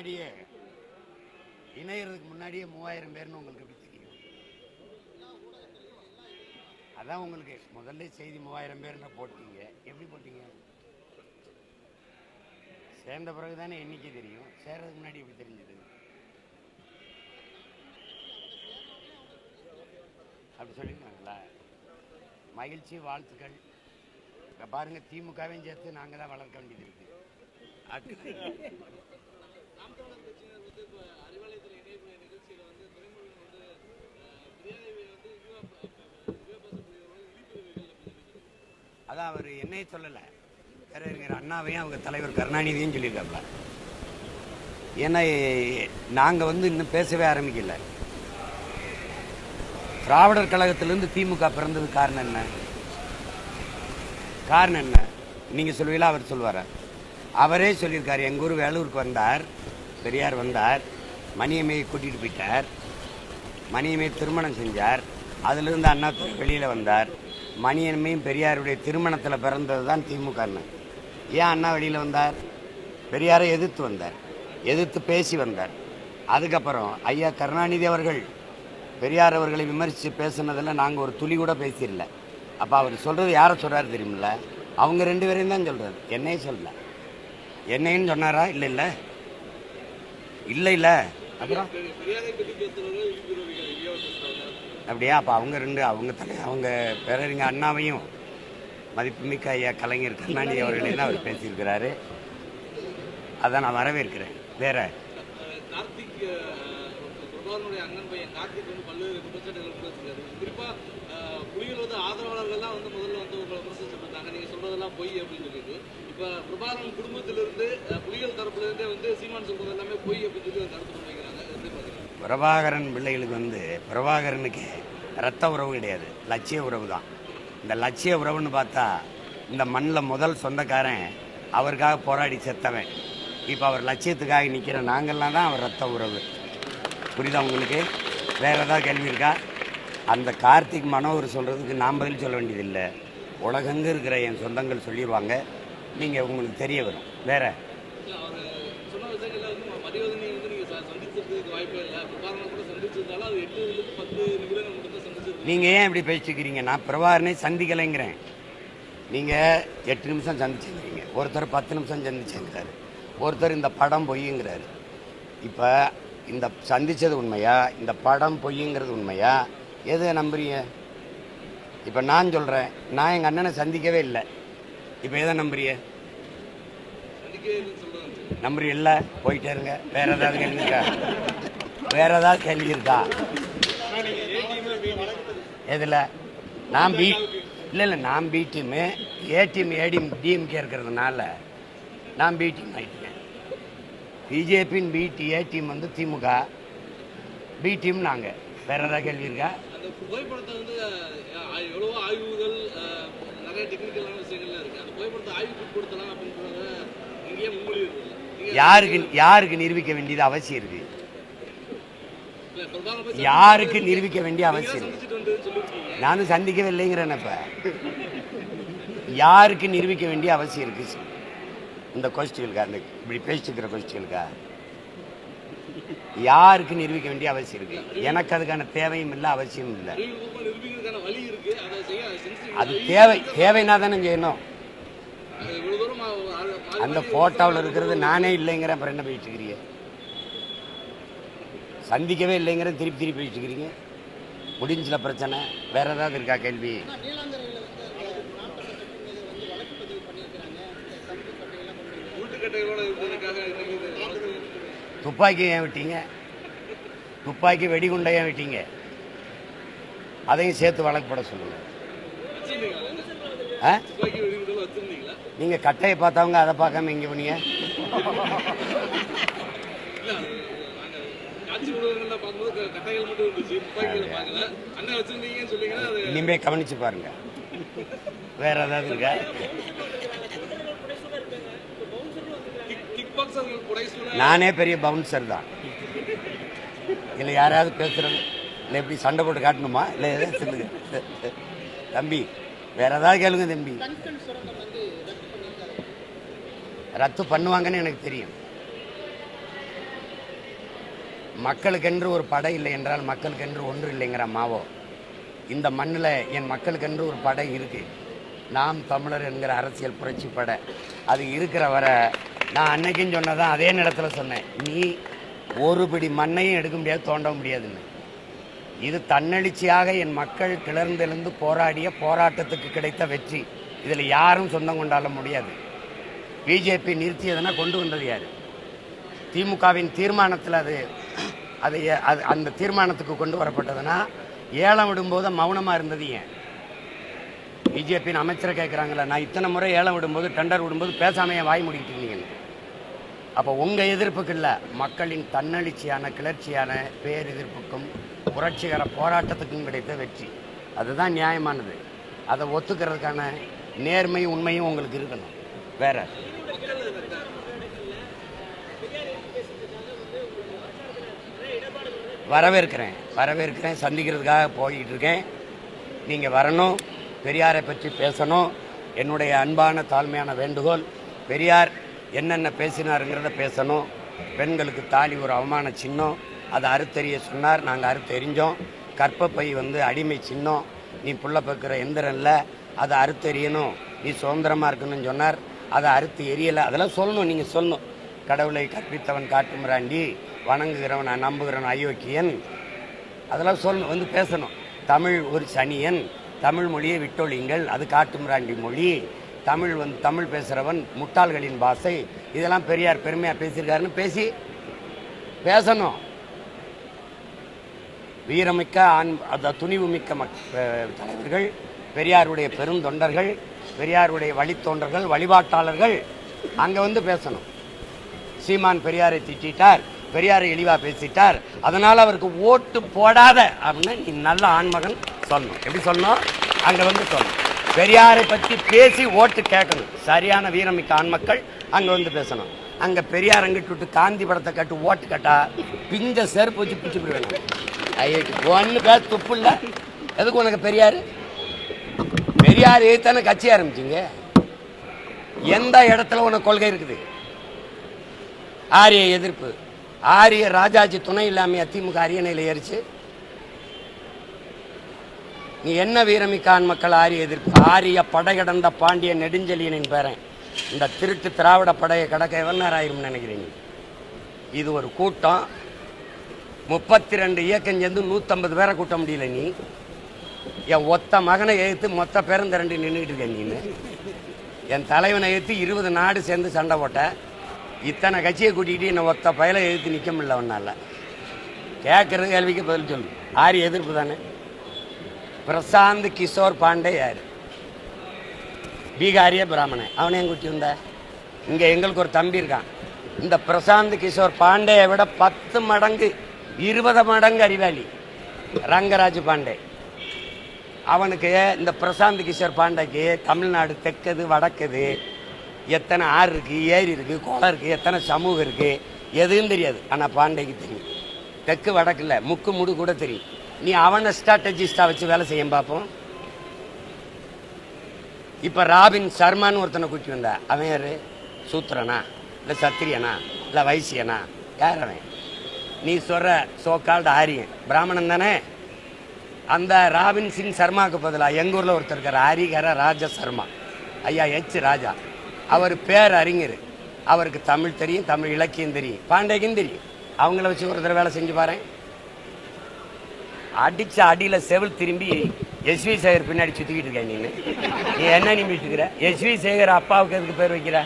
முன்னாடியே இணையறதுக்கு முன்னாடியே மூவாயிரம் பேர்னு உங்களுக்கு எப்படி தெரியும்? அதான் உங்களுக்கு முதல்ல செய்தி மூவாயிரம் பேர்னு போட்டீங்க. எப்படி போட்டீங்க? சேர்ந்த பிறகு தானே எண்ணிக்கை தெரியும். சேர்றதுக்கு முன்னாடி எப்படி தெரிஞ்சது? அப்படி சொல்லியிருக்காங்களா? மகிழ்ச்சி வாழ்த்துக்கள். பாருங்கள் பாருங்க திமுகவையும் சேர்த்து நாங்கள் தான் வளர்க்க வேண்டியது இருக்கு அடுத்து நாம் தமிழர் கட்சியினர் வந்து இப்போ அறிவாலயத்தில் இணையக்கூடிய நிகழ்ச்சியில் வந்து துறைமுருகன் வந்து அஹ், பிரியாணியை வந்து யுவா யுவபாசக்கூடியவர்கள் விழிப்புணர்வுகள் அப்படின்னு சொல்லி அதான் அவர் என்னையே சொல்லலை. பேரறிஞர் அண்ணாவையும் அவங்க தலைவர் கருணாநிதியும் சொல்லியிருக்காப்ல ஏன்னா நாங்கள் வந்து இன்னும் பேசவே ஆரம்பிக்கல. திராவிடர் கழகத்திலேருந்து திமுக பிறந்தது காரணம் என்ன? காரணம் என்ன? நீங்கள் சொல்லுவீங்களா அவர் சொல்லுவார் அவரே சொல்லியிருக்காரு. எங்கள் ஊர் வேலூருக்கு வந்தார். பெரியார் வந்தார். மணியம்மையை கூட்டிகிட்டு போயிட்டார். மணியம்மை திருமணம் செஞ்சார். அதிலிருந்து அண்ணா வெளியில் வந்தார். மணியம்மையும் பெரியாருடைய திருமணத்தில் பிறந்தது தான் திமுகன்னு ஏன் அண்ணா வெளியில் வந்தார்? பெரியாரை எதிர்த்து வந்தார். எதிர்த்து பேசி வந்தார். அதுக்கப்புறம் ஐயா கருணாநிதி அவர்கள் பெரியார் அவர்களை விமர்சித்து பேசுனதில் நாங்கள் ஒரு துளி கூட பேசிடல. அப்போ அவர் சொல்கிறது யாரை சொல்கிறார் தெரியுமில்ல? அவங்க ரெண்டு பேரையும் தான் சொல்கிறார் என்னையும் சொல்லல. என்னையும் சொன்னாரா? இல்லை இல்லை. இல்லை இல்லை. அப்புறம்? பற்றி அப்படியா? அப்போ அவங்க ரெண்டு அவங்க தலை அவங்க பேரறிஞ அண்ணாவையும் மதிப்புமிக்க ஐயா கலைஞர் கருணாநிதி அவர்களையும் தான் அவர் பேசியிருக்கிறாரு. அதை நான் வரவேற்கிறேன். வேற? கார்த்திக் அண்ணன் பையன் கார்த்திக் வந்து பல்வேறு குற்றச்சாட்டுகள் வச்சிருக்காரு குறிப்பா புலிகள் வந்து ஆதரவாளர்கள்லாம் வந்து முதல்ல வந்து உங்களை விமர்சிச்சுட்டு பண்ணாங்க நீங்க சொல்றதெல்லாம் பொய் அப்படின்னு சொல்லிட்டு. இப்ப பிரபாகரன் குடும்பத்திலிருந்து புலிகள் தரப்புல இருந்தே வந்து சீமான் சொல்றது எல்லாமே பொய் அப்படின்னு சொல்லி ஒரு கருத்து முன்வைக்கிறாங்க அதை எப்படி பாக்குறீங்க பிரபாகரன் பிள்ளைகளுக்கு வந்து பிரபாகரனுக்கு ரத்த உறவு கிடையாது. லட்சிய உறவு தான். இந்த லட்சிய உறவுன்னு பார்த்தா இந்த மண்ணில் முதல் சொந்தக்காரன் அவருக்காக போராடி செத்தவன். இப்போ அவர் லட்சியத்துக்காக நிற்கிற நாங்கள்லாம் தான் அவர் ரத்த உறவு. புரியுதா உங்களுக்கு? வேறு ஏதாவது கேள்வி இருக்கா? அந்த கார்த்திக் மனோவர் சொல்கிறதுக்கு நான் பதில் சொல்ல வேண்டியதில்லை. உலகங்கு இருக்கிற என் சொந்தங்கள் சொல்லிடுவாங்க. நீங்கள் உங்களுக்கு தெரிய வரும். வேறு இல்ல, அவரு சொன்ன விஷயங்கள்ல வந்து மதிவதனை வந்து நீங்க ச- சந்திச்சதுக்கு வாய்ப்பே இல்லை பிரபாகரனை கூட சந்திச்சிருந்தாலும் அது எட்டு இருந்து பத்து நிமிடங்கள் மட்டும் தான் சந்திச்சிருக்கீங்க நீங்கள் ஏன் இப்படி பேசிக்கிறீங்க? நான் பிரபாகரனை சந்திக்கலைங்கிறேன். நீங்கள் எட்டு நிமிஷம் சந்திச்சுக்கிறீங்க ஒருத்தர் பத்து நிமிஷம் சந்திச்சுங்கிறாரு ஒருத்தர் இந்த படம் பொய்யுங்கிறாரு இப்போ இந்த சந்திச்சது உண்மையா? இந்த படம் பொய்யுங்கிறது உண்மையா? எதை நம்புறீங்க? இப்போ நான் சொல்கிறேன் நான் எங்கள் அண்ணனை சந்திக்கவே இல்லை. இப்போ எதை நம்புறிய சந்திக்கவே இல்லைன்னு சொல்றாங்க நம்புறீ இல்லை போயிட்டே இருங்க. வேற ஏதாவது இருக்கா வேற ஏதாவது கேள்வி இருக்கா? எதில்? நான் பி இல்லை இல்லை நான் B team A team A team DMK இருக்கிறதுனால நான் பி டீம் ஆகிட்டேன் பிஜேபியின் பி டி ஏ டீம் வந்து திமுக. பி டீம் நாங்கள் வேற ஏதாவது கேள்வி இருக்கா? அந்த புகைப்படத்தை வந்து அஹ், எவ்வளவோ ஆய்வுகள் அஹ், நிறைய டெக்னிக்கலான விஷயங்கள்லாம் இருக்கு. அந்த புகைப்படத்தை ஆய்வுக்கு கொடுத்தலாம் அப்படின்றத இங்கேயே முன்மொழி இருக்குல்ல நீங்க யாருக்கு யாருக்கு நிரூபிக்க வேண்டியது அவசியம் இருக்கு? இல்ல, பிரபாகரனை போய் யாருக்கு நிரூபிக்க வேண்டிய அவசியம் நானும் சந்திக்கவே இல்லைங்கிறேன் இப்ப யாருக்கு நிரூபிக்க வேண்டிய அவசியம் இருக்கு இந்த கொஸ்டிகளுக்கா அந்த இப்படி பேசிக்கிற கொஸ்டிகளுக்கா யாருக்கு நிரூபிக்க வேண்டிய அவசியம் இருக்கு? எனக்கு அதுக்கான தேவையும் இல்லை அவசியம் இல்லை. அது தேவை தேவைன்னா தானே செய்யணும். அந்த போட்டோவில் இருக்கிறது நானே இல்லைங்கிற அப்புறம் என்ன போயிட்டு இருக்கிறீங்க? சந்திக்கவே இல்லைங்கிற திருப்பி திருப்பி போயிட்டு இருக்கிறீங்க. முடிஞ்சல பிரச்சனை. வேற ஏதாவது இருக்கா கேள்வி? துப்பாக்கி ஏன் விட்டீங்க? துப்பாக்கி வெடிகுண்டை ஏன் விட்டீங்க? அதையும் சேர்த்து வழக்குப்பட சொல்லுங்கள் நீங்கள் கட்டையை பார்த்தவங்க அதை பார்க்காம இங்கே பண்ணீங்க இனிமே கவனிச்சு பாருங்க வேற ஏதாவது இருக்கா நானே பெரிய பவுன்சர் தான் இல்லை யாராவது பேசுறது இல்லை எப்படி சண்டை போட்டு காட்டணுமா இல்லை எதாவது சொல்லுங்க தம்பி வேற ஏதாவது கேளுங்க தம்பி ரத்து பண்ணுவாங்கன்னு எனக்கு தெரியும் மக்களுக்கென்று ஒரு படை இல்லை என்றால் மக்களுக்கென்று ஒன்று இல்லைங்கிற மாவோ? இந்த மண்ணில் என் மக்களுக்கென்று ஒரு படை இருக்குது நாம் தமிழர் என்கிற அரசியல் புரட்சி படை. அது இருக்கிற வரை நான் அன்னைக்கும் சொன்னதான் அதே நேரத்தில் சொன்னேன். நீ ஒரு பிடி மண்ணையும் எடுக்க முடியாது தோண்ட முடியாதுன்னு. இது தன்னெழுச்சியாக என் மக்கள் கிளர்ந்தெழுந்து போராடிய போராட்டத்துக்கு கிடைத்த வெற்றி. இதில் யாரும் சொந்தம் கொண்டாட முடியாது. பிஜேபி நிறுத்தியதுன்னா கொண்டு வந்தது யார்? திமுகவின் தீர்மானத்தில் அது அது அது அந்த தீர்மானத்துக்கு கொண்டு வரப்பட்டதுன்னா ஏலம் விடும்போது மௌனமாக இருந்தது ஏன்? பிஜேபியின் அமைச்சரை கேட்குறாங்களே நான் இத்தனை முறை ஏலம் விடும்போது டெண்டர் விடும்போது பேசாமையே வாய் முடிக்கிட்டு இருந்தீங்கன்னு. அப்போ உங்கள் எதிர்ப்புக்கு இல்லை மக்களின் தன்னெழுச்சியான கிளர்ச்சியான பேரெதிர்ப்புக்கும் புரட்சிகர போராட்டத்துக்கும் கிடைத்த வெற்றி. அதுதான் நியாயமானது. அதை ஒத்துக்கிறதுக்கான நேர்மை உண்மையும் உங்களுக்கு இருக்கணும். வேற. வரவேற்கிறேன். வரவேற்கிறேன். சந்திக்கிறதுக்காக போய்கிட்டு இருக்கேன். நீங்கள் வரணும். பெரியாரை பற்றி பேசணும். என்னுடைய அன்பான தாழ்மையான வேண்டுகோள் பெரியார் என்னென்ன பேசினாருங்கிறத பேசணும். பெண்களுக்கு தாலி ஒரு அவமான சின்னம். அதை அறுத்தெறிய சொன்னார். நாங்கள் அறுத்தெறிஞ்சோம் கற்பப்பை வந்து அடிமை சின்னம். நீ புள்ள பக்கிற எந்திரம் இல்லை அதை அறுத்தெறியணும். நீ சுதந்திரமாக இருக்கணும்னு சொன்னார். அதை அறுத்து எரியலை. அதெல்லாம் சொல்லணும். நீங்கள் சொல்லணும். கடவுளை கற்பித்தவன் காட்டுமிராண்டி. வணங்குகிறவன் நான் நம்புகிறவன் அயோக்கியன். அதெல்லாம் சொல்லணும் வந்து பேசணும். தமிழ் ஒரு சனியன். தமிழ் மொழியை விட்டொழிங்கள் அது காட்டுமிராண்டி மொழி. தமிழ் வந்து தமிழ் பேசுகிறவன் முட்டாள்களின் பாஷை. இதெல்லாம் பெரியார் பெருமையாக பேசியிருக்காருன்னு பேசி பேசணும். வீரமிக்க ஆண் அந்த துணிவு மிக்க மக் தலைவர்கள் பெரியாருடைய பெருந்தொண்டர்கள் பெரியாருடைய வழித்தோன்றர்கள் வழிபாட்டாளர்கள் அங்கே வந்து பேசணும். சீமான் பெரியாரை திட்டார் பெரியாரை இழிவாக பேசிட்டார். அதனால் அவருக்கு ஓட்டு போடாத அப்படின்னு நீ நல்ல ஆண்மகன் சொல்லணும். எப்படி சொல்லணும்? அங்கே வந்து சொல்லணும். பெரியாரை பற்றி பேசி ஓட்டு கேட்கணும். சரியான வீரமிக்க ஆண்மக்கள் அங்கே வந்து பேசணும். அங்கே பெரியார் அங்கிட்டு விட்டு காந்தி படத்தை கட்டு ஓட்டு கட்டா பிஞ்ச செருப்பு வச்சு பிடிச்சி போயிடணும் ஐயோ ஒன்று பேச துப்பு இல்லை. எதுக்கு உனக்கு பெரியார்? பெரியார் தானே கட்சி ஆரம்பிச்சிங்க. எந்த இடத்துல உனக்கு கொள்கை இருக்குது? ஆரிய எதிர்ப்பு. ஆரிய ராஜாஜி துணை இல்லாமல் திமுக அரியணையில் ஏறிச்சு? நீ என்ன வீரமிக்கான் மக்கள் ஆரிய எதிர்ப்பு? ஆரிய படையடந்த பாண்டிய நெடுஞ்செலியனின் பேரன். இந்த திருட்டு திராவிட படையை கடக்க எவ்வளோ ஆயிரும்னு நினைக்கிறீங்க? இது ஒரு கூட்டம். முப்பத்தி ரெண்டு இயக்கம் சேர்ந்து நூற்றம்பது பேரை கூட்ட முடியல நீ. என் ஒத்த மகனை எழுத்து மொத்த பேரும் திரண்டு நின்றுக்கிட்டு இருக்கேன் நீ என் தலைவனை எழுத்து இருபது நாடு சேர்ந்து சண்டை போட்டேன் இத்தனை கட்சியை கூட்டிகிட்டு என்னை ஒத்த பயலை எழுத்து நிற்க முடியல ஒன்றால் கேட்குறது கேள்விக்கு பதில் சொல்லு. ஆரி எதிர்ப்பு தானே? பிரசாந்த் கிஷோர் பாண்டே யார்? பீகாரிய பிராமணன். அவனையும் கூட்டி வந்த? இங்கே எங்களுக்கு ஒரு தம்பி இருக்கான். இந்த பிரசாந்த் கிஷோர் பாண்டேயை விட பத்து மடங்கு இருபது மடங்கு அறிவாளி. ரங்கராஜ் பாண்டே. அவனுக்கு இந்த பிரசாந்த் கிஷோர் பாண்டேக்கு தமிழ்நாடு தெற்கது வடக்குது எத்தனை ஆறு இருக்குது ஏரி இருக்குது குளம் இருக்குது எத்தனை சமூகம் இருக்குது எதுவும் தெரியாது. ஆனால் பாண்டைக்கு தெரியும். தெற்கு வடக்கில் முக்கு முடு கூட தெரியும். நீ அவனை ஸ்ட்ராட்டஜிஸ்டாக வச்சு வேலை செய்யும் பார்ப்போம் இப்போ ராபின் சர்மான்னு ஒருத்தனை கூட்டி வந்தா அவன் யார்? சூத்திரனா? இல்லை சத்திரியனா? இல்லை வைசியனா? யார் அவன்? நீ சொல்கிற சோக்கால்டு ஆரியன். பிராமணன் தானே? அந்த ராபின் சிங் சர்மாவுக்கு பதிலாக எங்கள் ஊரில் ஒருத்தர் இருக்கார் ஹரிகர ராஜ சர்மா. ஐயா ஹெச் ராஜா. அவர் பேர் அறிஞர். அவருக்கு தமிழ் தெரியும் தமிழ் இலக்கியம் தெரியும். பாண்டேக்கும் தெரியும். அவங்கள வச்சு ஒரு தடவை வேலை செஞ்சு பாரு அடிச்ச அடியில் செவில் திரும்பி எஸ்வி சேகர் பின்னாடி சுற்றிக்கிட்டு இருக்கேன் நீ நீ என்ன நிமிட்டு இருக்கிற? எஸ்வி சேகர் அப்பாவுக்கு எதுக்கு பேர் வைக்கிற?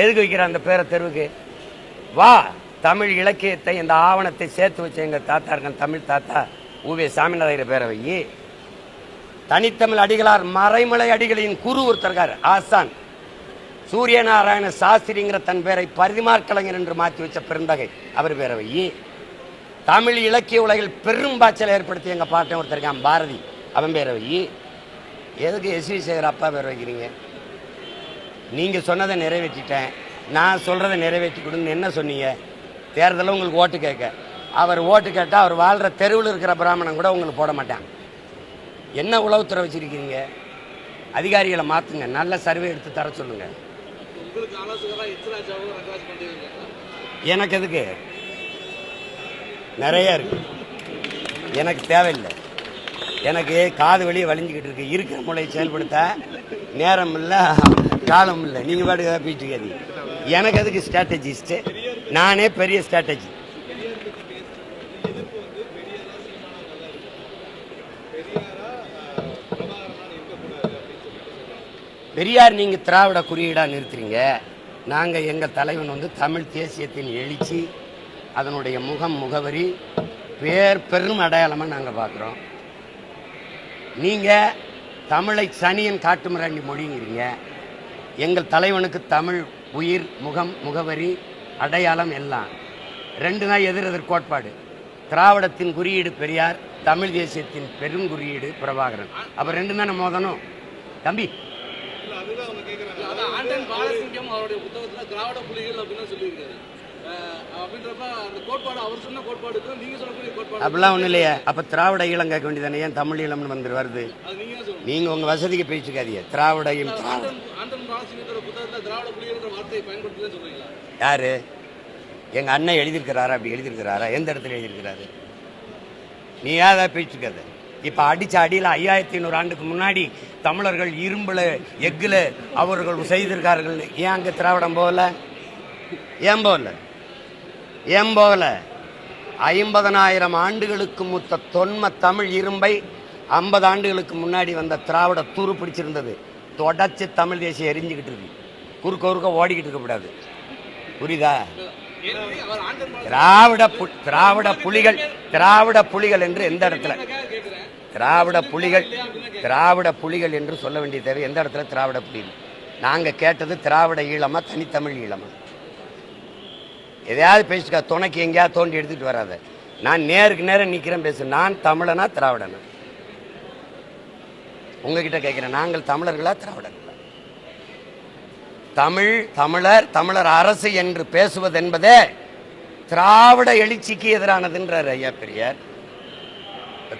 எதுக்கு வைக்கிற அந்த பேரை தெருவுக்கு? வா தமிழ் இலக்கியத்தை இந்த ஆவணத்தை சேர்த்து வச்ச எங்கள் தாத்தா இருக்கான் தமிழ் தாத்தா ஊவே சாமிநாதையர் பேரை வை தனித்தமிழ் அடிகளார் மறைமலை அடிகளின் குரு ஒருத்தர்கார் ஆசான். சூரியநாராயண சாஸ்திரிங்கிற தன் பேரை பரிதிமார் கலைஞர் என்று மாற்றி வச்ச பெருந்தகை. அவர் பேரவை தமிழ் இலக்கிய உலகில் பெரும் பாய்ச்சலை ஏற்படுத்தி எங்கள் பாட்டன் ஒருத்தர் இருக்கான் பாரதி. அவன் பேரவை எதுக்கு எதுக்கு எஸ்வி சேகர் அப்பா பேர் வைக்கிறீங்க? நீங்கள் சொன்னதை நிறைவேற்றிட்டேன். நான் சொல்கிறத நிறைவேற்றி கொடுன்னு என்ன சொன்னீங்க? தேர்தலில் உங்களுக்கு ஓட்டு கேட்க. அவர் ஓட்டு கேட்டால் அவர் வாழ்கிற தெருவில் இருக்கிற பிராமணன் கூட உங்களுக்கு போட மாட்டான். என்ன உளவுத்துறை வச்சுருக்கீங்க? அதிகாரிகளை மாற்றுங்க நல்ல சர்வே எடுத்து தர சொல்லுங்கள் எனக்கு எதுக்கு? நிறைய இருக்கு. எனக்கு தேவையில்லை. எனக்கு காது வெளியே வலிஞ்சுக்கிட்டு இருக்கு. இருக்கிற மூளையை செயல்படுத்த நேரம் இல்லை காலம் இல்லை. நீங்கள் போயிட்டு இருக்காதீங்க. எனக்கு அதுக்கு ஸ்ட்ராட்டஜிஸ்ட்டு நானே பெரிய ஸ்ட்ராட்டஜி பெரியார் நீங்கள் திராவிட குறியீடாக நிறுத்துறீங்க. நாங்கள் எங்கள் தலைவன் வந்து தமிழ் தேசியத்தின் எழுச்சி அதனுடைய முகம் முகவரி பேர் பெரும் அடையாளமாக நாங்கள் பார்க்குறோம் நீங்கள் தமிழை சனியன் காட்டுமிராண்டி மொழிங்கிறீங்க. எங்கள் தலைவனுக்கு தமிழ் உயிர் முகம் முகவரி அடையாளம் எல்லாம். ரெண்டு தான் எதிர் எதிர் கோட்பாடு. திராவிடத்தின் குறியீடு பெரியார் தமிழ் தேசியத்தின் பெரும் குறியீடு பிரபாகரன். அப்போ ரெண்டு தானே மோதனும் தம்பி அதான் ஆண்டன் பாலசிங்கம் அவருடைய புத்தகத்துல திராவிட புலிகள் அப்படின்னு சொல்லியிருக்காரு. அஹ் அப்படின்றப்ப அந்த கோட்பாடு அவர் சொன்ன கோட்பாடுக்கும் நீங்க சொல்லக்கூடிய கோட்பாடு அப்படிலாம் ஒன்றும் இல்லையே. அப்போ திராவிட ஈழம் கேட்க வேண்டியதானே? ஏன் தமிழ் ஈழம்னு வந்து வருது? அது நீங்க தான் சொல்லணும். நீங்கள் உங்கள் வசதிக்கு பேசிக்காதீங்க திராவிட ஈழம் திராவிட ஆண்டன் ஆண்டன் பாலசிங்கத்தோட புத்தகத்துல திராவிட புலிகள்ன்ற வார்த்தையை பயன்படுத்தலன்னு சொல்றீங்களா? யாரு? எங்கள் அண்ணன் எழுதியிருக்கிறாரா? அப்படி எழுதியிருக்கிறாரா? எந்த இடத்துல எழுதியிருக்கிறாரு? நீ ஏதா பேச்சுக்காத. இப்போ அடிச்ச அடியில் ஐயாயிரத்தி ஐநூறு ஆண்டுக்கு முன்னாடி தமிழர்கள் இரும்பில் எஃகில் அவர்கள் செய்திருக்கார்கள். ஏன் அங்கே திராவிடம் போகல? ஏன் போகல? ஏன் போகல? ஐம்பதனாயிரம் ஆண்டுகளுக்கு முத்த தொன்ம தமிழ் இரும்பை ஐம்பது ஆண்டுகளுக்கு முன்னாடி வந்த திராவிட துரு பிடிச்சிருந்தது. தொடச்சி தமிழ் தேசியம் எரிஞ்சுக்கிட்டு இருக்கு. குறுக்க குறுக்க ஓடிக்கிட்டு இருக்கக்கூடாது புரியுதா? திராவிட பு- திராவிட புலிகள் திராவிட புலிகள் என்று எந்த இடத்துல? திராவிட புலிகள் திராவிட புலிகள் என்று சொல்ல வேண்டிய தேவை எந்த இடத்துல திராவிட புலிகள் நாங்கள் கேட்டது திராவிட ஈழமா தனித்தமிழ் ஈழமா? எதையாவது பேசிக்கா துணைக்கு எங்கேயாவது தோண்டி எடுத்துட்டு வராத. நான் நேருக்கு நேரம் நிற்கிறேன் பேசு. நான் தமிழனா திராவிடனா? உங்ககிட்ட கேட்குறேன் நாங்கள் தமிழர்களா திராவிடர்களா? தமிழ் தமிழர் தமிழர் அரசு என்று பேசுவது என்பதே திராவிட எழுச்சிக்கு எதிரானதுன்றார் ஐயா பெரியார்.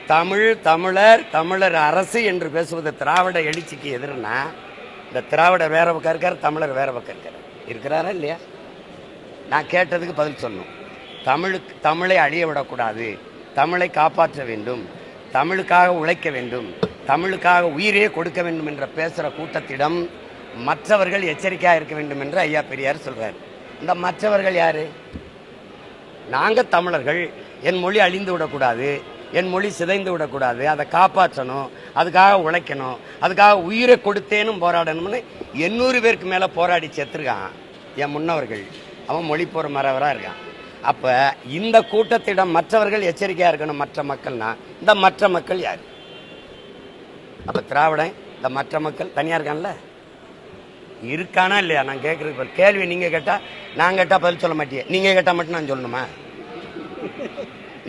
தமிழ் தமிழர் தமிழர் அரசு என்று பேசுவது திராவிட எழுச்சிக்கு எதிர்னா இந்த திராவிடர் வேற பக்கம் இருக்கார் தமிழர் வேற பக்கம் இருக்கார். இருக்கிறாரா இல்லையா? நான் கேட்டதுக்கு பதில் சொல்லணும். தமிழுக்கு தமிழை அழிய விடக்கூடாது. தமிழை காப்பாற்ற வேண்டும். தமிழுக்காக உழைக்க வேண்டும். தமிழுக்காக உயிரே கொடுக்க வேண்டும் என்ற பேசுகிற கூட்டத்திடம் மற்றவர்கள் எச்சரிக்கையாக இருக்க வேண்டும் என்று ஐயா பெரியார் சொல்கிறார் இந்த மற்றவர்கள் யார்? நாங்கள் தமிழர்கள். என் மொழி அழிந்து விடக்கூடாது. என் மொழி சிதைந்து விடக்கூடாது. அதை காப்பாற்றணும். அதுக்காக உழைக்கணும். அதுக்காக உயிரை கொடுத்தேனும் போராடணும்னு எண்ணூறு பேருக்கு மேலே போராடி செத்துருக்கான் என் முன்னவர்கள். அவன் மொழி போகிற மறவராக இருக்கான். அப்போ இந்த கூட்டத்திடம் மற்றவர்கள் எச்சரிக்கையாக இருக்கணும் மற்ற மக்கள்னா? இந்த மற்ற மக்கள் யார்? அப்போ திராவிடன் இந்த மற்ற மக்கள் தனியாக இருக்கான்ல? இருக்கானா இல்லையா? நான் கேட்குறது கேள்வி நீங்கள் கேட்டால் நான் கேட்டால் பதில் சொல்ல மாட்டேன் நீங்கள் கேட்டால் மட்டும் நான் சொல்லணுமா?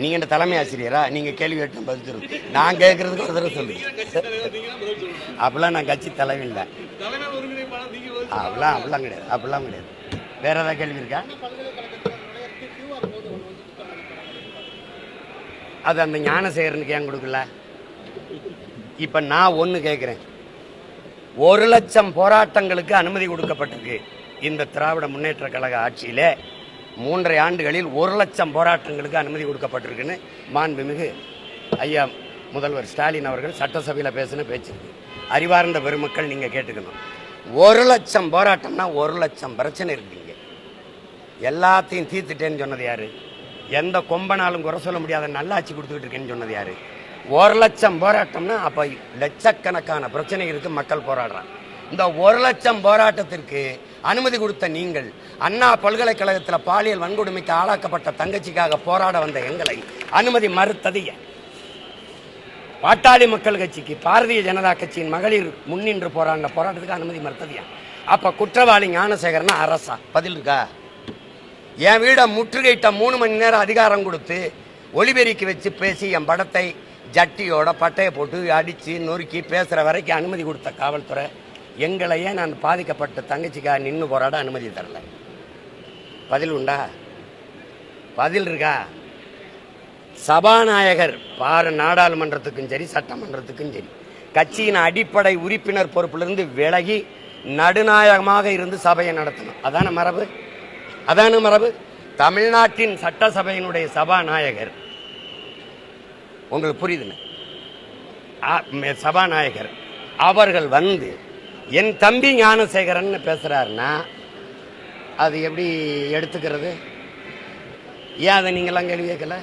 நீங்கள் இந்த தலைமை ஆசிரியரா? நீங்கள் கேள்வி கேட்டு பதில் நான் கேட்குறதுக்கு ஒரு தடவை சொல்லு. அப்படிலாம் நான் கட்சி தலைவி இல்லை. அப்பெல்லாம் அப்படிலாம் அப்படிலாம் கிடையாது. அப்படிலாம் கிடையாது. வேற ஏதாவது கேள்வி இருக்கா? அது அந்த ஞானசேகரனுக்கு ஏன் கொடுக்கல? இப்போ நான் ஒன்று கேட்குறேன் ஒரு லட்சம் போராட்டங்களுக்கு அனுமதி கொடுக்கப்பட்டிருக்கு. இந்த திராவிட முன்னேற்ற கழக ஆட்சியிலே மூன்றரை ஆண்டுகளில் ஒரு லட்சம் போராட்டங்களுக்கு அனுமதி கொடுக்கப்பட்டிருக்குன்னு மாண்புமிகு ஐயா முதல்வர் ஸ்டாலின் அவர்கள் சட்டசபையில் பேசின பேச்சிருக்கு அறிவார்ந்த பெருமக்கள் நீங்கள் கேட்டுக்கணும். ஒரு லட்சம் போராட்டம்னா ஒரு லட்சம் பிரச்சனை இருக்குங்க எல்லாத்தையும் தீர்த்துட்டேன்னு சொன்னது யார்? எந்த கொம்பனாலும் குறை சொல்ல முடியாத நல்லாட்சி கொடுத்துக்கிட்டு இருக்கேன்னு சொன்னது யார்? ஒரு லட்சம் போராட்டம்னா அப்போ லட்சக்கணக்கான பிரச்சனைகளுக்கு மக்கள் போராடுறாங்க. இந்த ஒரு லட்சம் போராட்டத்திற்கு அனுமதி கொடுத்த நீங்கள். அண்ணா பல்கலைக்கழகத்தில் பாலியல் வன்கொடுமைக்கு ஆளாக்கப்பட்ட தங்கச்சிக்காக போராட வந்த எங்களை அனுமதி மறுத்தது ஏன்? பாட்டாளி மக்கள் கட்சிக்கு பாரதிய ஜனதா கட்சியின் மகளிர் முன்னின்று போராடின போராட்டத்துக்கு அனுமதி மறுத்தது ஏன்? அப்ப குற்றவாளி ஞானசேகரனா அரசா? பதில் இருக்கா? என் வீடை முற்றுகையிட்ட மூணு மணி நேரம் அதிகாரம் கொடுத்து ஒலிபெருக்கி வச்சு பேசி என் படத்தை ஜட்டியோட பட்டையை போட்டு அடித்து நொறுக்கி பேசுகிற வரைக்கும் அனுமதி கொடுத்த காவல்துறை எங்களையே நான் பாதிக்கப்பட்ட தங்கச்சிக்காக நின்று போராட அனுமதி தரல. பதில் உண்டா? பதில் இருக்கா? சபாநாயகர் பார நாடாளுமன்றத்துக்கும் சரி சட்டமன்றத்துக்கும் சரி கட்சியின் அடிப்படை உறுப்பினர் பொறுப்பிலிருந்து விலகி நடுநாயகமாக இருந்து சபையை நடத்தணும். அதான மரபு? அதான மரபு? தமிழ்நாட்டின் சட்டசபையினுடைய சபாநாயகர். உங்களுக்கு புரியுதுங்க சபாநாயகர். அவர்கள் வந்து என் தம்பி ஞானசேகரன் பேசுகிறாருன்னா அது எப்படி எடுத்துக்கிறது? ஏன் அதை நீங்களாம் கேள்வி கேட்கல?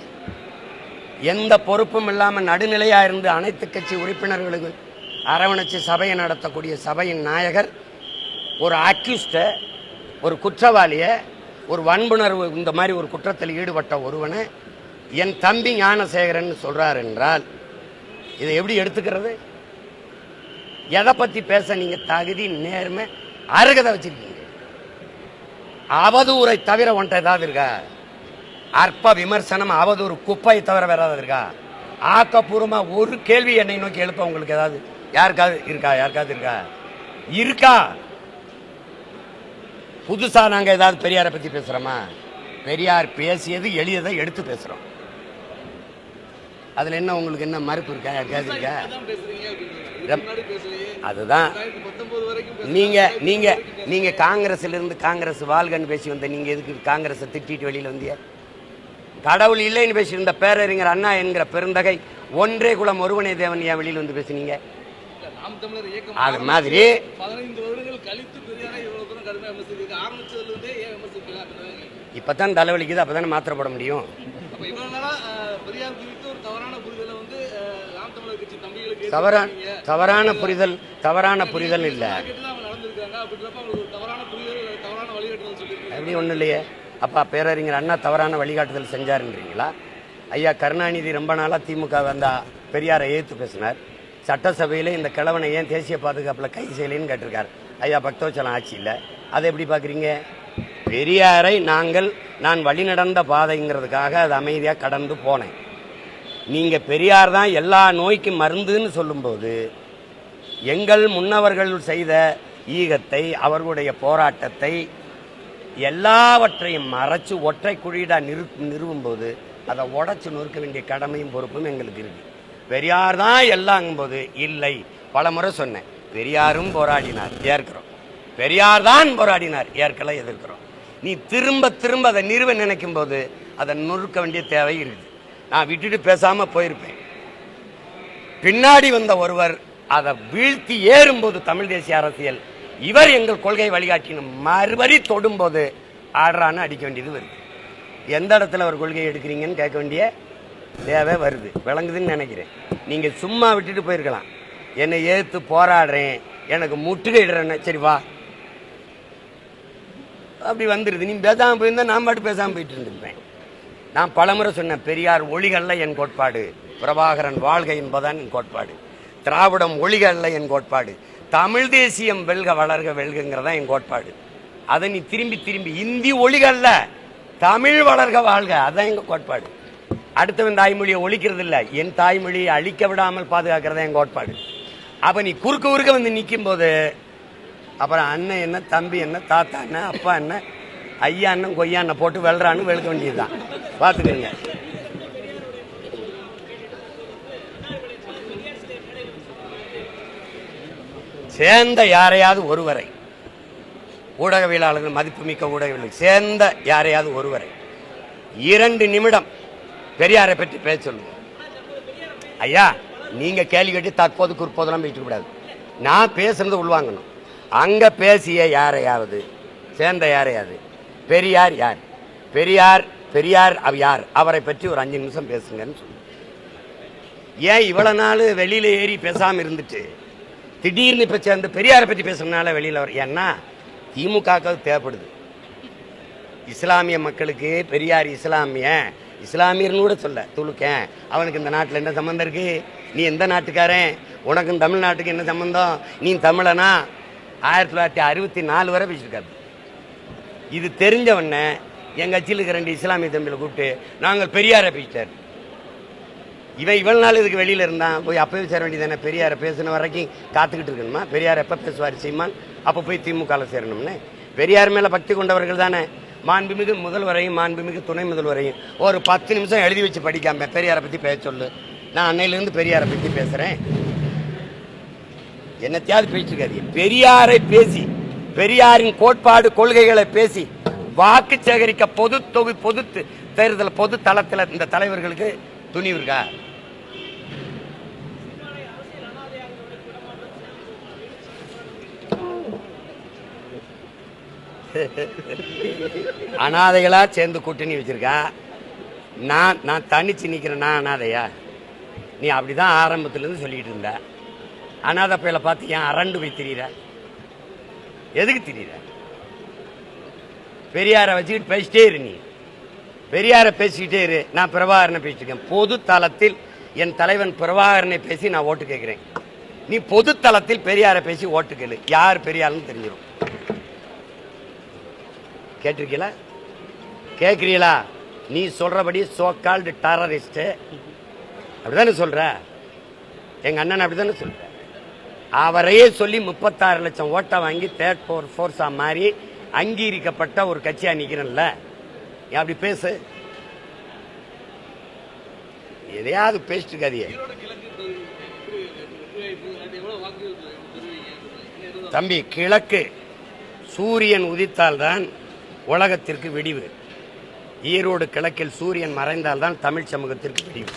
எந்த பொறுப்பும் இல்லாமல் நடுநிலையாக இருந்து அனைத்து கட்சி உறுப்பினர்களுக்கு அரவணைச்சு சபையை நடத்தக்கூடிய சபையின் நாயகர் ஒரு அக்யூஸ்டை ஒரு குற்றவாளியை ஒரு வன்புணர்வு இந்த மாதிரி ஒரு குற்றத்தில் ஈடுபட்ட ஒருவனை என் தம்பி ஞானசேகரன் சொல்கிறார் என்றால் இதை எப்படி எடுத்துக்கிறது? எதை பற்றி பேச நீங்கள் தகுதி நேர்மை அருகதை வச்சிருக்கீங்க? அவதூரை தவிர ஒன்றை ஏதாவது இருக்கா? அற்ப விமர்சனம் அவதூறு குப்பையை தவிர வேற ஏதாவது இருக்கா? ஆக்கப்பூர்வமா ஒரு கேள்வி என்னை நோக்கி எழுப்ப உங்களுக்கு ஏதாவது யாருக்காவது இருக்கா? யாருக்காவது இருக்கா? இருக்கா. புதுசா நாங்க ஏதாவது பெரியாரை பத்தி பேசுறோமா? பெரியார் பேசியது எளியதை எடுத்து பேசுறோம். அதுல என்ன உங்களுக்கு என்ன மறுப்பு இருக்கா? பேசலையே. அதுதான். ரெண்டாயிரத்தி பத்தொன்பது வரைக்கும் பேச- நீங்க நீங்க நீங்க காங்கிரஸ்ல இருந்து காங்கிரஸ் வாழ்கன்னு பேசி வந்த நீங்க எதுக்கு காங்கிரஸை திட்டிட்டு வெளியில வந்தீங்க? கடவுள் இல்லைன்னு பேசியிருந்த பேரறிஞர் அண்ணா என்கிற பெருந்தகை ஒன்றே குலம் ஒருவனே தேவன் ஏன் வெளியில வந்து பேசுனீங்க? அது மாதிரி. இப்பதான் தலைவலிக்குது அப்பதானே மாத்திரை போட முடியும். தவறான தவறான புரிதல் தவறான புரிதல் இல்ல. அப்படி ஒன்றும் இல்லையே. அப்பா பேரறிஞர் அண்ணா தவறான வழிகாட்டுதல் செஞ்சாருன்றீங்களா? ஐயா கருணாநிதி ரொம்ப நாளாக திமுக வந்தா பெரியாரை ஏற்று பேசினார். சட்டசபையில் இந்த கிழவனை ஏன் தேசிய பாதுகாப்பில் கைது செய்யலைன்னு கேட்டிருக்கார். ஐயா பக்தோச்சலம் ஆட்சி இல்லை. அதை எப்படி பார்க்குறீங்க பெரியாரை நாங்கள் நான் வழிநடந்த பாதைங்கிறதுக்காக அது அமைதியாக கடந்து போனேன். நீங்கள் பெரியார் தான் எல்லா நோய்க்கும் மருந்துன்னு சொல்லும்போது எங்கள் முன்னவர்கள் செய்த ஈகத்தை அவர்களுடைய போராட்டத்தை எல்லாவற்றையும் மறைச்சு ஒற்றை குழியிடாக நிறு நிறுவும்போது அதை உடச்சி நொறுக்க வேண்டிய கடமையும் பொறுப்பும் எங்களுக்கு இருக்கு. பெரியார் தான் எல்லாங்கும்போது இல்லை பல முறை சொன்னேன். பெரியாரும் போராடினார் ஏற்கிறோம். பெரியார் தான் போராடினார் ஏற்கலாம் எதிர்க்கிறோம். நீ திரும்ப திரும்ப அதை நிறுவ நினைக்கும் போது அதை நொறுக்க வேண்டிய தேவை இருக்குது. நான் விட்டுட்டு பேசாம போயிருப்பேன். பின்னாடி வந்த ஒருவர் அதை வீழ்த்தி ஏறும்போது தமிழ் தேசிய அரசியல். இவர் எங்கள் கொள்கை வழிகாட்டின மறுபடி தொடும்போது ஆடுறான்னு அடிக்க வேண்டியது வருது. எந்த இடத்துல ஒரு கொள்கை எடுக்கிறீங்கன்னு கேட்க வேண்டிய தேவை வருது. விளங்குதுன்னு நினைக்கிறேன். நீங்கள் சும்மா விட்டுட்டு போயிருக்கலாம். என்னை ஏற்று போராடுறேன். எனக்கு முற்றுகையிடுறேன்னு சரி வா. அப்படி வந்துடுது நீ பேசாமல் போயிருந்தா நான் பாட்டு பேசாமல் போயிட்டு இருந்துருப்பேன். நான் பலமுறை சொன்ன பெரியார் ஒளிகள்ல என் கோட்பாடு. பிரபாகரன் வாழ்க என்பதான் என் கோட்பாடு. திராவிடம் ஒளிகள்ல என் கோட்பாடு. தமிழ் தேசியம் வெல்க வளர்க வெல்கங்கிறதா என் கோட்பாடு. அதை நீ திரும்பி திரும்பி இந்தி ஒளிகள்ல தமிழ் வளர்க வாழ்க அதான் எங்க கோட்பாடு. அடுத்தவன் தாய்மொழியை ஒழிக்கிறது இல்லை என் தாய்மொழியை அழிக்க விடாமல் பாதுகாக்கிறதா என் கோட்பாடு. அப்போ நீ குறுக்க குறுக்க வந்து நிற்கும் போது அப்புறம் அண்ணன் என்ன தம்பி என்ன தாத்தா என்ன அப்பா என்ன ஐயா அண்ணன் போட்டு வெள்றான்னு வெளுக்க வேண்டியதுதான். பார்த்துக்கோங்க. சேர்ந்த யாரையாவது ஒருவரை ஊடகவியலாளர்கள் மதிப்புமிக்க ஊடகவியலாளர்கள் சேர்ந்த யாரையாவது ஒருவரை இரண்டு நிமிடம் பெரியாரை பற்றி பேச சொல்லுங்க. ஐயா நீங்க கேள்வி கேட்டு தற்போது குற்போதெல்லாம் பேசிக்க கூடாது. நான் பேசுறது உள்வாங்கணும். அங்க பேசிய யாரையாவது சேர்ந்த யாரையாவது பெரியார் யார்? பெரியார் பெரியார் அவ யார்? அவரை பற்றி ஒரு அஞ்சு நிமிஷம் பேசுங்கன்னு சொல்லு ஏன் இவ்வளோ நாள் வெளியில் ஏறி பேசாமல் இருந்துட்டு திடீர்னு இப்போ சேர்ந்து பெரியாரை பற்றி பேசுறதுனால வெளியில் வர ஏன்னா திமுக தேவைப்படுது. இஸ்லாமிய மக்களுக்கு பெரியார் இஸ்லாமிய இஸ்லாமியர்னு கூட சொல்ல துளுக்கேன் அவனுக்கு இந்த நாட்டில் என்ன சம்மந்தம் இருக்கு? நீ எந்த நாட்டுக்காரன்? உனக்கும் தமிழ்நாட்டுக்கு என்ன சம்மந்தம் நீ தமிழனா? ஆயிரத்தி தொள்ளாயிரத்தி அறுபத்தி நாலு வரை பேசியிருக்காரு. இது தெரிஞ்ச எங்கள் கட்சியில் இருக்கிற ரெண்டு இஸ்லாமிய தம்பியில் கூப்பிட்டு நாங்கள் பெரியாரை பேசிட்டார். இவன் இவ்வளவு நாள் இதுக்கு வெளியில இருந்தான் போய் அப்பவே சேர வேண்டியதானே பெரியாரை பேசின வரைக்கும் காத்துக்கிட்டு இருக்கணுமா? பெரியார் எப்போ பேசுவார் சீமான்? அப்போ போய் திமுகல சேரணும்னு. பெரியார் மேல பக்தி கொண்டவர்கள் தானே. மாண்புமிகு முதல்வரையும் மாண்புமிகு துணை முதல்வரையும் ஒரு பத்து நிமிஷம் எழுதி வச்சு படிக்காம பெரியாரை பத்தி பேச சொல்லு. நான் அன்னையிலேருந்து பெரியாரை பத்தி பேசுறேன். என்னத்தையாவது பேசிருக்காதீங்க பெரியாரை பேசி பெரியாரின் கோட்பாடு கொள்கைகளை பேசி வாக்கு சேகரிக்க பொது தொகு பொது தேர்தல் பொது தளத்தில் இந்த தலைவர்களுக்கு துணிவு இருக்கா அனாதைகளா சேர்ந்து கூட்டணி வச்சிருக்கா. நான் நான் தனிச்சு நிற்கிறேன் நான் அனாதையா? நீ அப்படிதான் ஆரம்பத்துலேருந்து சொல்லிட்டு இருந்த. அனாதை பையில பார்த்து ஏன் அரண்டு போய் தெரியுற? எதுக்கு தெரியல பெரியாரை வச்சுக்கிட்டு பேசிட்டே இரு நீ. பெரியாரை பேசிக்கிட்டே இரு. நான் பிரபாகரனை பேசிட்டு இருக்கேன் பொது தளத்தில் என் தலைவன் பிரபாகரனை பேசி நான் ஓட்டு கேட்குறேன். நீ பொது தளத்தில் பெரியாரை பேசி ஓட்டு கேளு. யார் பெரியாருன்னு தெரிஞ்சிடும் கேட்டிருக்கீங்களா? கேட்குறீங்களா? நீ சொல்றபடி சோ கால்டு அப்படி அப்படிதானே சொல்ற? எங்க அண்ணன் அப்படிதானே சொல்ற? அவரையே சொல்லி முப்பத்தாறு லட்சம் ஓட்டை வாங்கி தேர்ட் ஃபோர் ஃபோர்ஸா மாறி அங்கீகரிக்கப்பட்ட ஒரு கட்சியா நிக்கிறேன்ல. அப்படி பேசு. எதையாவது பேசிட்டு இருக்காதியே தம்பி கிழக்கு சூரியன் உதித்தால்தான் உலகத்திற்கு விடிவு. ஈரோடு கிழக்கில் சூரியன் மறைந்தால்தான் தமிழ் சமூகத்திற்கு விடிவு.